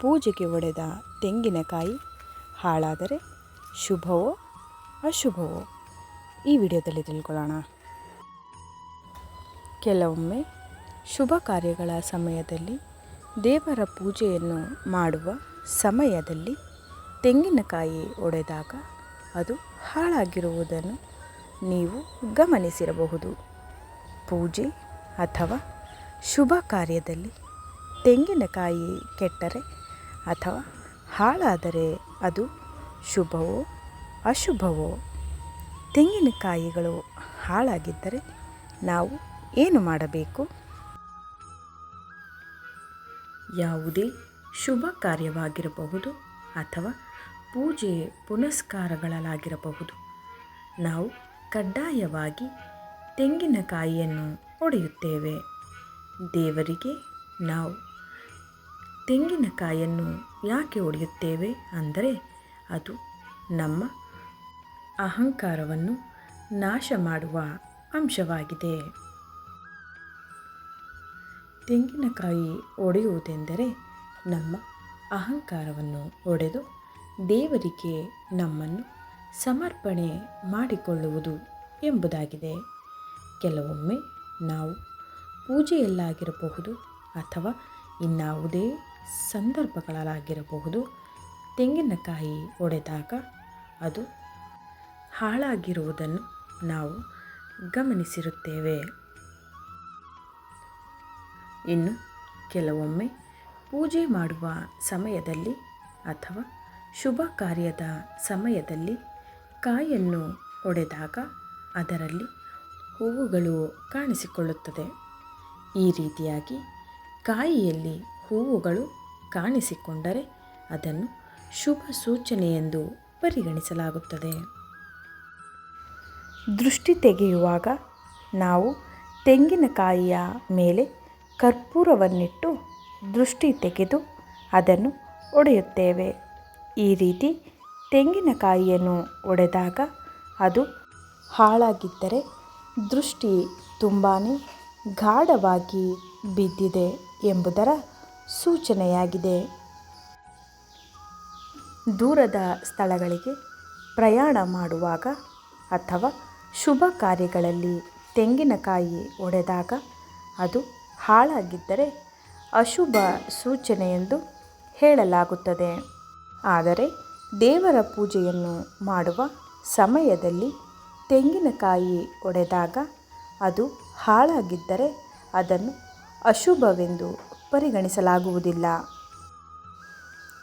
ಪೂಜೆಗೆ ಒಡೆದ ತೆಂಗಿನಕಾಯಿ. ಹಾಳಾದರೆ ಶುಭವೋ ಅಶುಭವೋ? ಈ ವಿಡಿಯೋದಲ್ಲಿ ತಿಳ್ಕೊಳ್ಳೋಣ. ಕೆಲವೊಮ್ಮೆ ಶುಭ ಕಾರ್ಯಗಳ ಸಮಯದಲ್ಲಿ ದೇವರ ಪೂಜೆಯನ್ನು ಮಾಡುವ ಸಮಯದಲ್ಲಿ ತೆಂಗಿನಕಾಯಿ ಒಡೆದಾಗ ಅದು ಹಾಳಾಗಿರುವುದನ್ನು ನೀವು ಗಮನಿಸಿರಬಹುದು. ಪೂಜೆ ಅಥವಾ ಶುಭ ಕಾರ್ಯದಲ್ಲಿ ತೆಂಗಿನಕಾಯಿ ಕೆಟ್ಟರೆ ಅಥವಾ ಹಾಳಾದರೆ ಅದು ಶುಭವೋ ಅಶುಭವೋ? ತೆಂಗಿನಕಾಯಿಗಳು ಹಾಳಾಗಿದ್ದರೆ ನಾವು ಏನು ಮಾಡಬೇಕು? ಯಾವುದೇ ಶುಭ ಕಾರ್ಯವಾಗಿರಬಹುದು ಅಥವಾ ಪೂಜೆ ಪುನಸ್ಕಾರಗಳಾಗಿರಬಹುದು. ನಾವು ಕಡ್ಡಾಯವಾಗಿ ತೆಂಗಿನಕಾಯಿಯನ್ನು ಒಡೆಯುತ್ತೇವೆ. ದೇವರಿಗೆ ನಾವು ತೆಂಗಿನಕಾಯನ್ನು ಯಾಕೆ ಒಡೆಯುತ್ತೇವೆ ಅಂದರೆ ಅದು ನಮ್ಮ ಅಹಂಕಾರವನ್ನು ನಾಶ ಮಾಡುವ ಅಂಶವಾಗಿದೆ. ತೆಂಗಿನಕಾಯಿ ಒಡೆಯುವುದೆಂದರೆ ನಮ್ಮ ಅಹಂಕಾರವನ್ನು ಒಡೆದು ದೇವರಿಗೆ ನಮ್ಮನ್ನು ಸಮರ್ಪಣೆ ಮಾಡಿಕೊಳ್ಳುವುದು ಎಂಬುದಾಗಿದೆ. ಕೆಲವೊಮ್ಮೆ ನಾವು ಪೂಜೆಯಲ್ಲಾಗಿರಬಹುದು ಅಥವಾ ಇನ್ನಾವುದೇ ಸಂದರ್ಭಗಳಾಗಿರಬಹುದು. ತೆಂಗಿನಕಾಯಿ ಒಡೆದಾಗ ಅದು ಹಾಳಾಗಿರುವುದನ್ನು ನಾವು ಗಮನಿಸಿರುತ್ತೇವೆ. ಇನ್ನು ಕೆಲವೊಮ್ಮೆ ಪೂಜೆ ಮಾಡುವ ಸಮಯದಲ್ಲಿ ಅಥವಾ ಶುಭ ಕಾರ್ಯದ ಸಮಯದಲ್ಲಿ ಕಾಯನ್ನು ಒಡೆದಾಗ ಅದರಲ್ಲಿ ಹೂವುಗಳು ಕಾಣಿಸಿಕೊಳ್ಳುತ್ತದೆ. ಈ ರೀತಿಯಾಗಿ ಕಾಯಿಯಲ್ಲಿ ಹೂವುಗಳು ಕಾಣಿಸಿಕೊಂಡರೆ ಅದನ್ನು ಶುಭ ಸೂಚನೆ ಎಂದು ಪರಿಗಣಿಸಲಾಗುತ್ತದೆ. ದೃಷ್ಟಿ ತೆಗೆಯುವಾಗ ನಾವು ತೆಂಗಿನಕಾಯಿಯ ಮೇಲೆ ಕರ್ಪೂರವನ್ನಿಟ್ಟು ದೃಷ್ಟಿ ತೆಗೆದು ಅದನ್ನು ಒಡೆಯುತ್ತೇವೆ. ಈ ರೀತಿ ತೆಂಗಿನಕಾಯಿಯನ್ನು ಒಡೆದಾಗ ಅದು ಹಾಳಾಗಿದ್ದರೆ ದೃಷ್ಟಿ ತುಂಬಾ ಗಾಢವಾಗಿ ಬಿದ್ದಿದೆ ಎಂಬುದರ ಸೂಚನೆಯಾಗಿದೆ. ದೂರದ ಸ್ಥಳಗಳಿಗೆ ಪ್ರಯಾಣ ಮಾಡುವಾಗ ಅಥವಾ ಶುಭ ಕಾರ್ಯಗಳಲ್ಲಿ ತೆಂಗಿನಕಾಯಿ ಒಡೆದಾಗ ಅದು ಹಾಳಾಗಿದ್ದರೆ ಅಶುಭ ಸೂಚನೆ ಎಂದು ಹೇಳಲಾಗುತ್ತದೆ. ಆದರೆ ದೇವರ ಪೂಜೆಯನ್ನು ಮಾಡುವ ಸಮಯದಲ್ಲಿ ತೆಂಗಿನಕಾಯಿ ಒಡೆದಾಗ ಅದು ಹಾಳಾಗಿದ್ದರೆ ಅದನ್ನು ಅಶುಭವೆಂದು ಪರಿಗಣಿಸಲಾಗುವುದಿಲ್ಲ.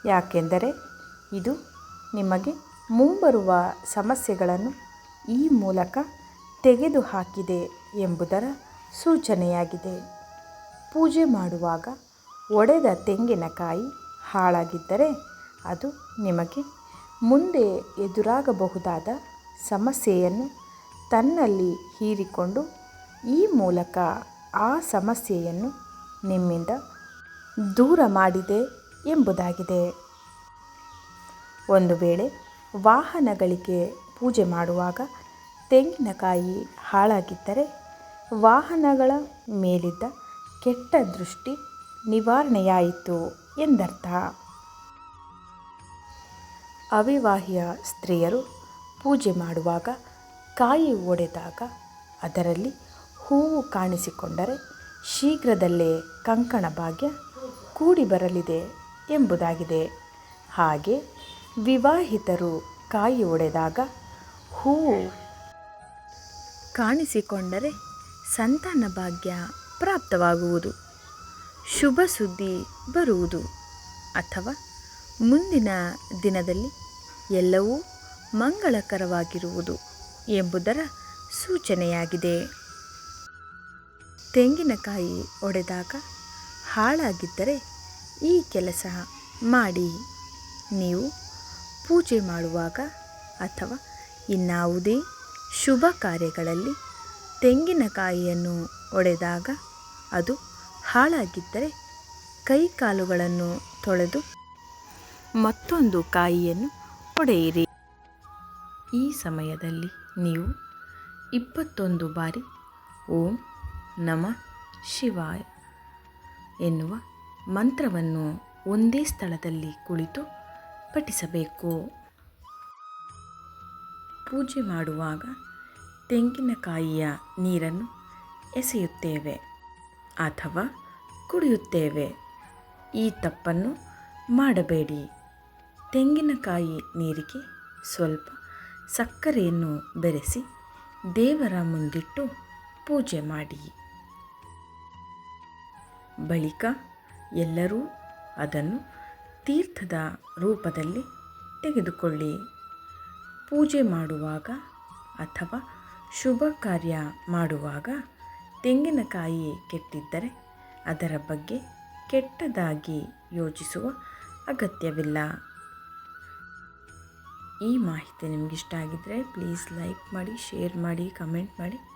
ಯಾಕೆಂದರೆ ಇದು ನಿಮಗೆ ಮುಂಬರುವ ಸಮಸ್ಯೆಗಳನ್ನು ಈ ಮೂಲಕ ತೆಗೆದುಹಾಕಿದೆ ಎಂಬುದರ ಸೂಚನೆಯಾಗಿದೆ. ಪೂಜೆ ಮಾಡುವಾಗ ಒಡೆದ ತೆಂಗಿನಕಾಯಿ ಹಾಳಾಗಿದ್ದರೆ ಅದು ನಿಮಗೆ ಮುಂದೆ ಎದುರಾಗಬಹುದಾದ ಸಮಸ್ಯೆಯನ್ನು ತನ್ನಲ್ಲಿ ಹೀರಿಕೊಂಡು ಈ ಮೂಲಕ ಆ ಸಮಸ್ಯೆಯನ್ನು ನಿಮ್ಮಿಂದ ದೂರ ಮಾಡಿದೆ ಎಂಬುದಾಗಿದೆ. ಒಂದು ವೇಳೆ ವಾಹನಗಳಿಗೆ ಪೂಜೆ ಮಾಡುವಾಗ ತೆಂಗಿನಕಾಯಿ ಹಾಳಾಗಿದ್ದರೆ ವಾಹನಗಳ ಮೇಲಿದ್ದ ಕೆಟ್ಟ ದೃಷ್ಟಿ ನಿವಾರಣೆಯಾಯಿತು ಎಂದರ್ಥ. ಅವಿವಾಹಿಯ ಸ್ತ್ರೀಯರು ಪೂಜೆ ಮಾಡುವಾಗ ಕಾಯಿ ಒಡೆದಾಗ ಅದರಲ್ಲಿ ಹೂವು ಕಾಣಿಸಿಕೊಂಡರೆ ಶೀಘ್ರದಲ್ಲೇ ಕಂಕಣ ಭಾಗ್ಯ ಕೂಡಿ ಬರಲಿದೆ ಎಂಬುದಾಗಿದೆ. ಹಾಗೆ ವಿವಾಹಿತರು ಕಾಯಿ ಒಡೆದಾಗ ಹೂವು ಕಾಣಿಸಿಕೊಂಡರೆ ಸಂತಾನ ಭಾಗ್ಯ ಪ್ರಾಪ್ತವಾಗುವುದು. ಶುಭ ಸುದ್ದಿ ಬರುವುದು. ಅಥವಾ ಮುಂದಿನ ದಿನದಲ್ಲಿ ಎಲ್ಲವೂ ಮಂಗಳಕರವಾಗಿರುವುದು ಎಂಬುದರ ಸೂಚನೆಯಾಗಿದೆ. ತೆಂಗಿನಕಾಯಿ ಒಡೆದಾಗ ಹಾಳಾಗಿದ್ದರೆ ಈ ಕೆಲಸ ಮಾಡಿ. ನೀವು ಪೂಜೆ ಮಾಡುವಾಗ ಅಥವಾ ಇನ್ನಾವುದೇ ಶುಭ ಕಾರ್ಯಗಳಲ್ಲಿ ತೆಂಗಿನಕಾಯಿಯನ್ನು ಒಡೆದಾಗ ಅದು ಹಾಳಾಗಿದ್ದರೆ ಕೈ ಕಾಲುಗಳನ್ನು ತೊಳೆದು ಮತ್ತೊಂದು ಕಾಯಿಯನ್ನು ಒಡೆಯಿರಿ. ಈ ಸಮಯದಲ್ಲಿ ನೀವು ಇಪ್ಪತ್ತೊಂದು ಬಾರಿ ಓಂ ನಮ ಶಿವಾಯ. ಎನ್ನುವ ಮಂತ್ರವನ್ನು ಒಂದೇ ಸ್ಥಳದಲ್ಲಿ ಕುಳಿತು ಪಠಿಸಬೇಕು. ಪೂಜೆ ಮಾಡುವಾಗ ತೆಂಗಿನಕಾಯಿಯ ನೀರನ್ನು ಎಸೆಯುತ್ತೇವೆ ಅಥವಾ ಕುಡಿಯುತ್ತೇವೆ. ಈ ತಪ್ಪನ್ನು ಮಾಡಬೇಡಿ. ತೆಂಗಿನಕಾಯಿ ನೀರಿಗೆ ಸ್ವಲ್ಪ ಸಕ್ಕರೆಯನ್ನು ಬೆರೆಸಿ ದೇವರ ಮುಂದಿಟ್ಟು ಪೂಜೆ ಮಾಡಿ. ಬಳಿಕ ಎಲ್ಲರೂ ಅದನ್ನು ತೀರ್ಥದ ರೂಪದಲ್ಲಿ ತೆಗೆದುಕೊಳ್ಳಿ. ಪೂಜೆ ಮಾಡುವಾಗ ಅಥವಾ ಶುಭ ಕಾರ್ಯ ಮಾಡುವಾಗ ತೆಂಗಿನಕಾಯಿ ಕೆಟ್ಟಿದ್ದರೆ ಅದರ ಬಗ್ಗೆ ಕೆಟ್ಟದಾಗಿ ಯೋಚಿಸುವ ಅಗತ್ಯವಿಲ್ಲ. ಈ ಮಾಹಿತಿ ನಿಮಗಿಷ್ಟ ಆಗಿದ್ದರೆ ಪ್ಲೀಸ್ ಲೈಕ್ ಮಾಡಿ ಶೇರ್ ಮಾಡಿ ಕಮೆಂಟ್ ಮಾಡಿ.